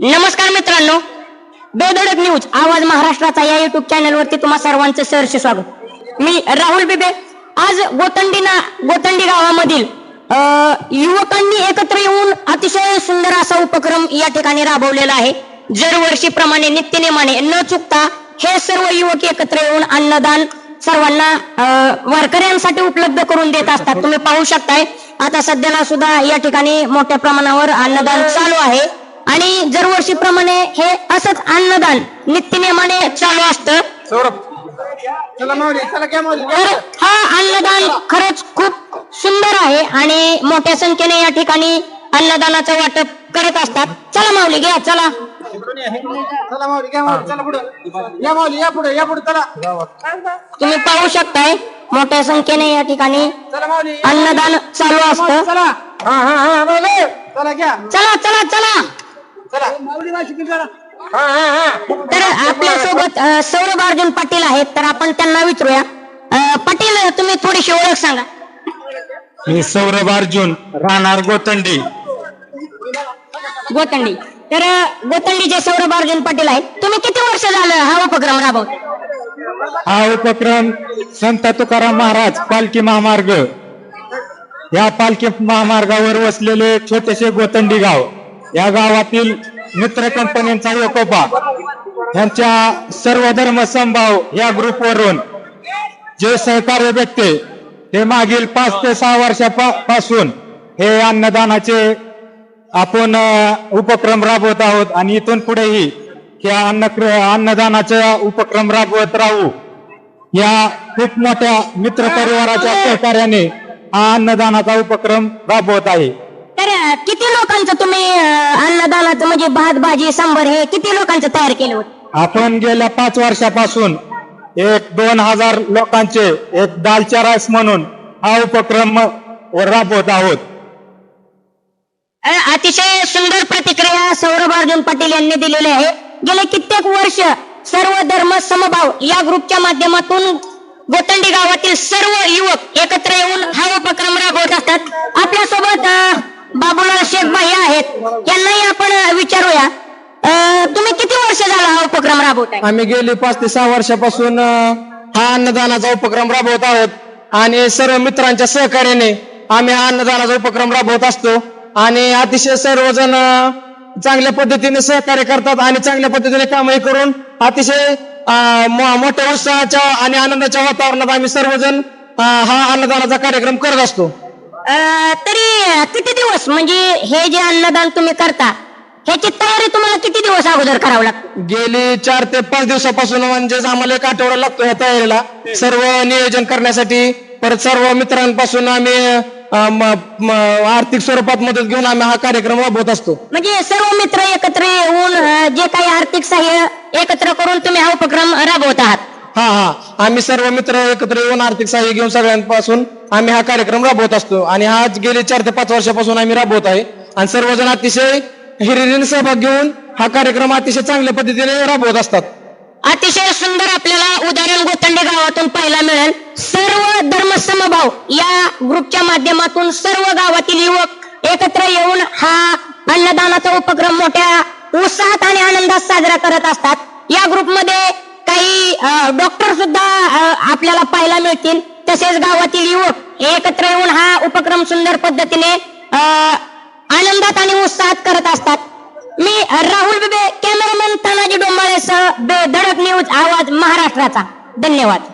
नमस्कार मित्रांनो. बेधडक न्यूज आवाज महाराष्ट्राचा या युट्यूब चॅनलवरती तुम्हा सर्वांचं सहर्ष स्वागत. मी राहुल बिबे. आज गोतंडीना गोतंडी गावामधील युवकांनी एकत्र येऊन अतिशय सुंदर असा उपक्रम या ठिकाणी राबवलेला आहे. दरवर्षीप्रमाणे नित्यनेमाने न चुकता हे सर्व युवक एकत्र येऊन अन्नदान सर्वांना वारकऱ्यांसाठी उपलब्ध करून देत असतात. तुम्ही पाहू शकताय आता सध्याला सुद्धा या ठिकाणी मोठ्या प्रमाणावर अन्नदान चालू आहे. आणि दरवर्षीप्रमाणे हे असंच अन्नदान नित्यनेमाने चालू असतं. तर हा अन्नदान खरंच खूप सुंदर आहे आणि मोठ्या संख्येने या ठिकाणी अन्नदानाचं वाटप करत असतात. चला माऊली घ्या चला. चला माऊली घ्या माऊली चला पुढे. या माऊली या पुढे या पुढे चला. तुम्ही पाहू शकताय मोठ्या संख्येने या ठिकाणी अन्नदान चालू असतं. चला. चला चला चला. तर आपल्यासोबत सौरभ अर्जुन पाटील आहेत तर आपण त्यांना विचारूया. पाटील तुम्ही थोडीशी ओळख सांगा. मी सौरभ अर्जुन राहणार गोतंडी. गोतंडी. तर गोतंडीचे सौरभ अर्जुन पाटील आहेत तुम्ही किती वर्ष झालं हा उपक्रम राबवत? हा उपक्रम संत तुकाराम महाराज पालखी महामार्ग. या पालखी महामार्गावर वसलेले छोटेसे गोतंडी गाव. या गावातील मित्र कंपन्यांचा एकोपा ह्यांच्या सर्व धर्म संभाव या ग्रुपवरून जे सहकार्य भेटते ते मागील पाच ते सहा वर्षापासून हे अन्नदानाचे आपण उपक्रम राबवत आहोत आणि इथून पुढेही या अन्न अन्नदानाचा उपक्रम राबवत राहू. या खूप मोठ्या मित्र परिवाराच्या सहकार्याने हा अन्नदानाचा उपक्रम राबवत आहे. तर किती लोकांचं तुम्ही अन्नदानाचं म्हणजे भात भाजी सांबर हे किती लोकांचं तयार केलं होतं? आपण गेल्या पाच वर्षापासून एक दोन हजार लोकांचे एक दालचा राईस म्हणून हा उपक्रम राबवत आहोत. अ, अतिशय सुंदर प्रतिक्रिया सौरभ अर्जुन पाटील यांनी दिलेली आहे. गेले कित्येक वर्ष सर्व धर्म समभाव या ग्रुपच्या माध्यमातून गोतंडी गावातील सर्व युवक एकत्र येऊन हा उपक्रम राबवत असतात. आपल्यासोबत अ, अबुला शेख भाई आहेत. यांनाही आपण विचारूया. तुम्ही किती वर्ष झाला हा उपक्रम राबवताय? आम्ही गेली पाच ते सहा वर्षापासून हा अन्नदानाचा उपक्रम राबवत आहोत. आणि सर्व मित्रांच्या सहकार्याने आम्ही हा अन्नदानाचा उपक्रम राबवत असतो. आणि अतिशय सर्वजण चांगल्या पद्धतीने सहकार्य करतात आणि चांगल्या पद्धतीने कामही करून अतिशय मोठ्या उत्साहाच्या आणि आनंदाच्या वातावरणात आम्ही सर्वजण हा अन्नदानाचा कार्यक्रम करत असतो. तरी किती दिवस म्हणजे हे जे अन्नदान तुम्ही करता ह्याची तयारी तुम्हाला किती दिवस अगोदर करावं लागतं? गेली चार ते पाच दिवसापासून म्हणजेच आम्हाला एक आठवडा लागतो ह्या तयारीला. सर्व नियोजन करण्यासाठी परत सर्व मित्रांपासून आम्ही आर्थिक स्वरूपात मदत घेऊन आम्ही हा कार्यक्रम राबवत असतो. म्हणजे सर्व मित्र एकत्र येऊन जे काही आर्थिक सहाय्य एकत्र करून तुम्ही हा उपक्रम राबवत आहात. हा हा. आम्ही सर्व मित्र एकत्र येऊन आर्थिक सहाय्य घेऊन सगळ्यांपासून आम्ही हा कार्यक्रम राबवत असतो. आणि हा गेले चार ते पाच वर्षापासून आम्ही राबवत आहे. आणि सर्वजण अतिशय हिरिरीने सहभाग घेऊन हा कार्यक्रम अतिशय चांगल्या पद्धतीने राबवत असतात. अतिशय सुंदर आपल्याला उदाहरण गोतंडे गावातून पाहायला मिळेल. सर्व धर्म समभाव या ग्रुपच्या माध्यमातून सर्व गावातील युवक एकत्र येऊन हा अन्नदानाचा उपक्रम मोठ्या उत्साहात आणि आनंदात साजरा करत असतात. या ग्रुपमध्ये काही डॉक्टर सुद्धा आपल्याला पाहायला मिळतील. तसेच गावातील युवक एकत्र येऊन हा उपक्रम सुंदर पद्धतीने आनंदात आणि उत्साहात करत असतात. मी राहुल बिबे कॅमेरामॅन तानाजी डोंबाळेसह धडक न्यूज आवाज महाराष्ट्राचा. धन्यवाद.